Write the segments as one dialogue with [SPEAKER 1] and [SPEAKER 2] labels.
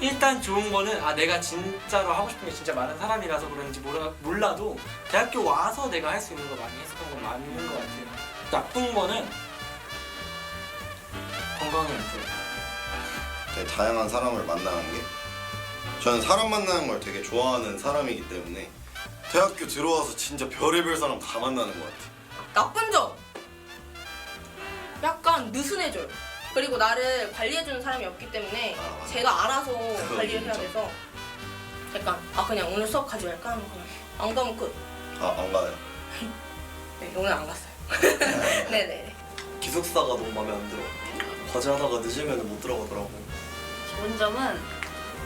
[SPEAKER 1] 일단 좋은 거는 아 내가 진짜로 하고 싶은 게 진짜 많은 사람이라서 그런지 몰라, 몰라도 대학교 와서 내가 할 수 있는 거 많이 했었던 건 맞는 것 같아요. 나쁜 거는 건강이 안 좋아요.
[SPEAKER 2] 되게 다양한 사람을 만나는 게 저는 사람 만나는 걸 되게 좋아하는 사람이기 때문에 대학교 들어와서 진짜 별의별 사람 다 만나는 것 같아요.
[SPEAKER 3] 나쁜 점 약간 느슨해져요. 그리고 나를 관리해주는 사람이 없기 때문에
[SPEAKER 2] 아.
[SPEAKER 3] 제가 알아서 관리를 해야. 돼서 약간 아 그냥 오늘 수업 가지 말까 하면 그냥 안 가면 끝.
[SPEAKER 2] 아, 안 가요.
[SPEAKER 3] 네, 오늘 안 갔어요. 네네.
[SPEAKER 4] 기숙사가 너무 마음에 안 들어. 과제하다가 늦으면 못 들어가더라고.
[SPEAKER 5] 좋은 점은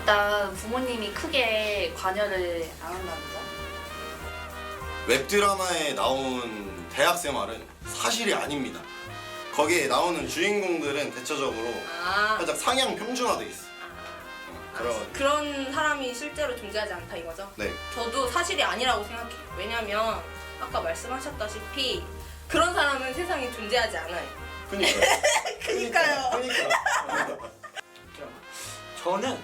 [SPEAKER 5] 일단 부모님이 크게 관여를 안 한다는 점.
[SPEAKER 2] 웹드라마에 나온 대학 생활은 사실이 아닙니다. 거기에 나오는 주인공들은 대체적으로
[SPEAKER 3] 아
[SPEAKER 2] 살짝 상향 평준화돼 있어. 그런
[SPEAKER 3] 그런 사람이 실제로 존재하지 않다 이거죠.
[SPEAKER 2] 네.
[SPEAKER 3] 저도 사실이 아니라고 생각해요. 왜냐면 아까 말씀하셨다시피 그런 사람은 세상에 존재하지 않아요.
[SPEAKER 2] 그니까요.
[SPEAKER 3] 그니까요.
[SPEAKER 2] 그니까.
[SPEAKER 1] 저는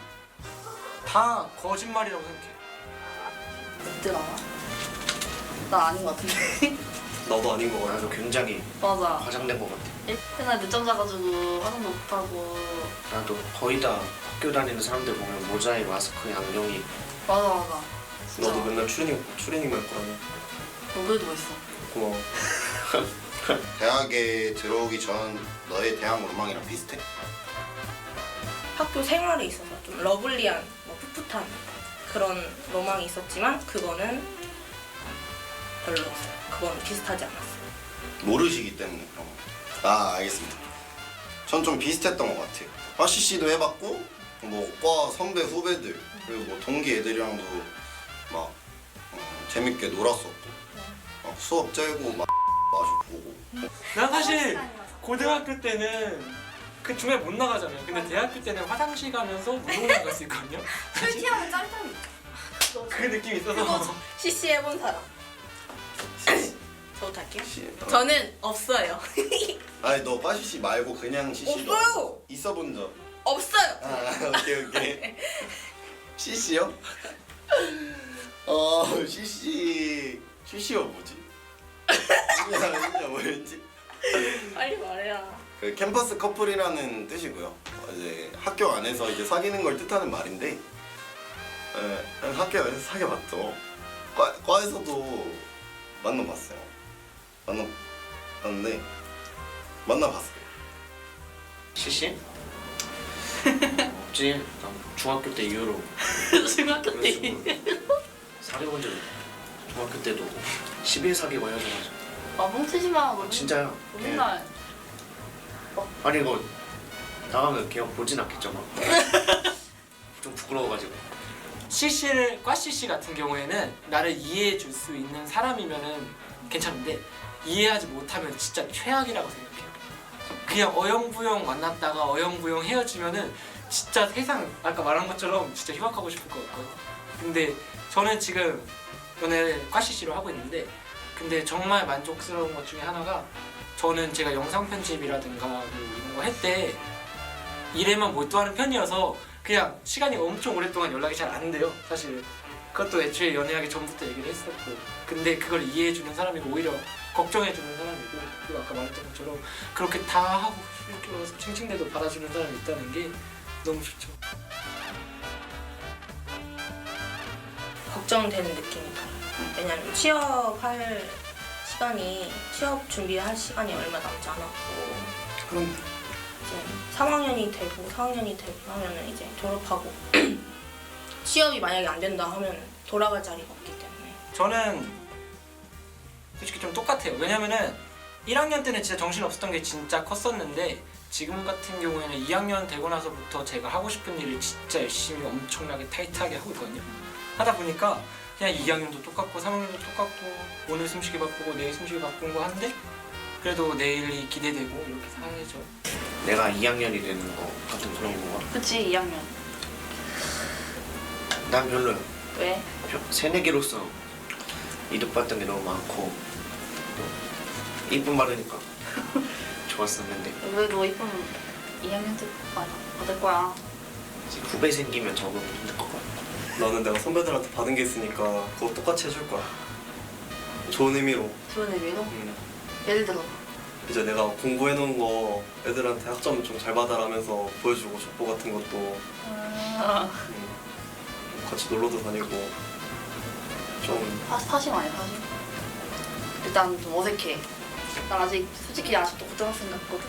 [SPEAKER 1] 다 거짓말이라고 생각해요.
[SPEAKER 5] 드라마? 나 아닌 것 같은데.
[SPEAKER 4] 나도 아닌 것 같아.
[SPEAKER 6] 나도 굉장히
[SPEAKER 5] 맞아.
[SPEAKER 6] 과장된 것 같아.
[SPEAKER 5] 맨날 늦잠 자가지고 화장도 못하고.
[SPEAKER 6] 나도 거의 다 학교 다니는 사람들 보면 모자에 마스크에 안경이
[SPEAKER 5] 맞아 맞아. 진짜.
[SPEAKER 4] 너도 맨날 추리닝 추리닝만 입고 다녀.
[SPEAKER 5] 너그래도 멋있어.
[SPEAKER 4] 고마워.
[SPEAKER 2] 대학에 들어오기 전 너의 대학 로망이랑 비슷해?
[SPEAKER 3] 학교 생활에 있어서 좀 러블리한, 뭐 풋풋한 그런 로망이 있었지만 그거는 별로였어요. 그건 비슷하지 않았어요.
[SPEAKER 2] 모르시기 때문에 그런 거. 아 알겠습니다. 전 좀 비슷했던 것 같아요. RCC도 해봤고 뭐과 선배 후배들 그리고 뭐 동기 애들이랑도 막 어, 재밌게 놀았었고 막 수업 째고 막 마주 보고
[SPEAKER 1] 난 사실 고등학교 때는 그 중에 못 나가잖아요. 근데 대학교 때는 화장실 가면서 무용 나갈 수 있거든요.
[SPEAKER 5] 쿨티하면 짤짤이.
[SPEAKER 1] 그 느낌이 있어서
[SPEAKER 3] CC 해본 사람. 저부터 할게요.
[SPEAKER 2] 시- 어.
[SPEAKER 3] 저는 없어요.
[SPEAKER 2] 아니 너 빠시시 말고 그냥 CC도
[SPEAKER 3] 없어요.
[SPEAKER 2] 있어 본 적?
[SPEAKER 3] 없어요.
[SPEAKER 2] 아 오케이 오케이 CC요? 어 CC CC가 뭐지? CC가 진짜 뭐였지?
[SPEAKER 3] 빨리 말해라.
[SPEAKER 2] 그 캠퍼스 커플이라는 뜻이고요. 어, 이제 학교 안에서 이제 사귀는 걸 뜻하는 말인데, 에, 그냥 학교 안에서 사귀어봤죠. 과, 과에서도 만나봤어요. 만나봤는데 만나봤어요.
[SPEAKER 6] CC? 없지. 난 중학교 때 이후로
[SPEAKER 5] 중학교 때.
[SPEAKER 6] 사귀어본 적이 중학교 때도 10일 사귀고 헤어져가지고
[SPEAKER 5] 아 뭉치지 마. 너
[SPEAKER 6] 진짜야.
[SPEAKER 5] 맨날.
[SPEAKER 6] 아니 이거 나가면 걔가 보진 않겠죠 막. 좀 부끄러워가지고.
[SPEAKER 1] CC를 과 CC 같은 경우에는 나를 이해해 줄 수 있는 사람이면은 괜찮은데 이해하지 못하면 진짜 최악이라고 생각해요. 그냥 어영부영 만났다가 어영부영 헤어지면은 진짜 세상 아까 말한 것처럼 진짜 휴학하고 싶을 것 같거든요. 근데 저는 지금 연애를 과 CC로 하고 있는데 근데 정말 만족스러운 것 중에 하나가 저는 제가 영상 편집이라든가 뭐 이런 거 할 때 일에만 몰두하는 편이어서 그냥 시간이 엄청 오랫동안 연락이 잘 안 돼요 사실 그것도 애초에 연애하기 전부터 얘기를 했었고 근데 그걸 이해해주는 사람이고 오히려 걱정해주는 사람이고 그리고 아까 말했던 것처럼 그렇게 다 하고 이렇게 칭칭대도 받아주는 사람이 있다는 게 너무 좋죠
[SPEAKER 3] 걱정되는 느낌이 들어요. 왜냐면 취업할 시간이 취업 준비할 시간이 얼마 남지 않았고
[SPEAKER 2] 그럼
[SPEAKER 3] 이제 3학년이 되고 4학년이 되고 하면은 이제 졸업하고 취업이 만약에 안 된다 하면 돌아갈 자리가 없기 때문에
[SPEAKER 1] 저는 솔직히 좀 똑같아요 왜냐면은 1학년 때는 진짜 정신 없었던 게 진짜 컸었는데 지금 같은 경우에는 2학년 되고 나서부터 제가 하고 싶은 일을 진짜 열심히 엄청나게 타이트하게 하고 있거든요 하다 보니까 그냥 2학년도 똑같고 3학년도 똑같고 오늘 숨쉬기 바쁘고 내일 숨쉬기 바쁜 거 한데 그래도 내일이 기대되고 이렇게 살죠
[SPEAKER 6] 내가 2학년이 되는 거 같은 그런 건가?
[SPEAKER 5] 그치 2학년.
[SPEAKER 6] 난 별로야.
[SPEAKER 5] 왜?
[SPEAKER 6] 표- 새내기로서 이득 봤던 게 너무 많고 또 이쁜 말하니까 좋았었는데
[SPEAKER 5] 왜 너 이쁜 2학년 때 받- 받을 거야?
[SPEAKER 6] 이제 후배 생기면 적응 힘들 것 같아.
[SPEAKER 4] 나는 내가 선배들한테 받은 게 있으니까 그거 똑같이 해줄 거야. 좋은 의미로.
[SPEAKER 5] 좋은 의미로
[SPEAKER 4] 음.
[SPEAKER 5] 예를 들어
[SPEAKER 4] 이제 내가 공부해 놓은 거 애들한테 학점 좀 잘 받아라면서 보여주고 족보 같은 것도
[SPEAKER 5] 아,
[SPEAKER 4] 음, 같이 놀러도 다니고 좀
[SPEAKER 5] 파, 파심 아니야 파심? 일단 좀 어색해 난 아직 솔직히 아직도 고등학생 같거든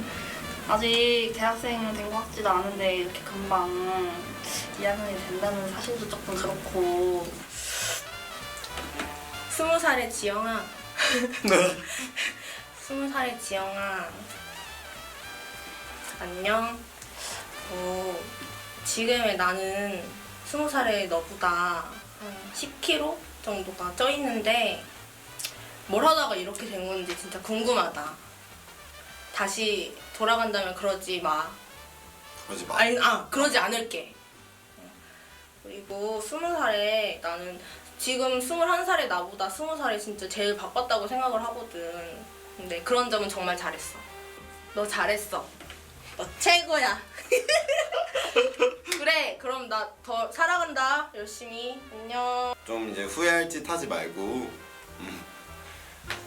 [SPEAKER 5] 아직 대학생 된 것 같지도 않은데 이렇게 금방 2학년이 된다는 사실도 조금 그렇고
[SPEAKER 3] 스무 살의 지영아. 스무 살의 지영아. 안녕. 어, 지금의 나는 스무 살의 너보다 한 10kg 정도가 쪄 있는데 뭘 하다가 이렇게 된 건지 진짜 궁금하다. 다시 돌아간다면 그러지 마.
[SPEAKER 2] 그러지 마.
[SPEAKER 3] 아니, 아, 그러지 않을게. 그리고 스무 살에 나는 지금 스물한 살의 나보다 스무 살이 진짜 제일 바빴다고 생각을 하거든. 근데 그런 점은 정말 잘했어. 너 잘했어. 너 최고야. 그래, 그럼 나 더 살아간다. 열심히. 안녕.
[SPEAKER 2] 좀 이제 후회할 짓 하지 말고 음,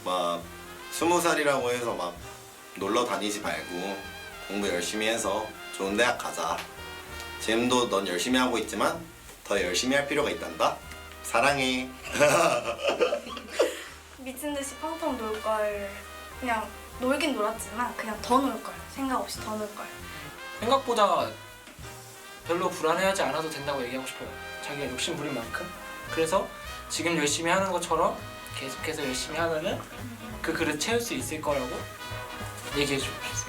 [SPEAKER 2] 막 스무 살이라고 해서 막 놀러 다니지 말고 공부 열심히 해서 좋은 대학 가자. 지금도 넌 열심히 하고 있지만 더 열심히 할 필요가 있단다. 사랑해.
[SPEAKER 7] 미친 듯이 펑펑 놀 걸 그냥 놀긴 놀았지만 그냥 더 놀 걸 생각 없이 더 놀 걸.
[SPEAKER 1] 생각보다 별로 불안해하지 않아도 된다고 얘기하고 싶어요. 자기가 욕심 부린 만큼. 그래서 지금 열심히 하는 것처럼 계속해서 열심히 하면은 그 그릇 채울 수 있을 거라고 얘기해 주고 싶습니다.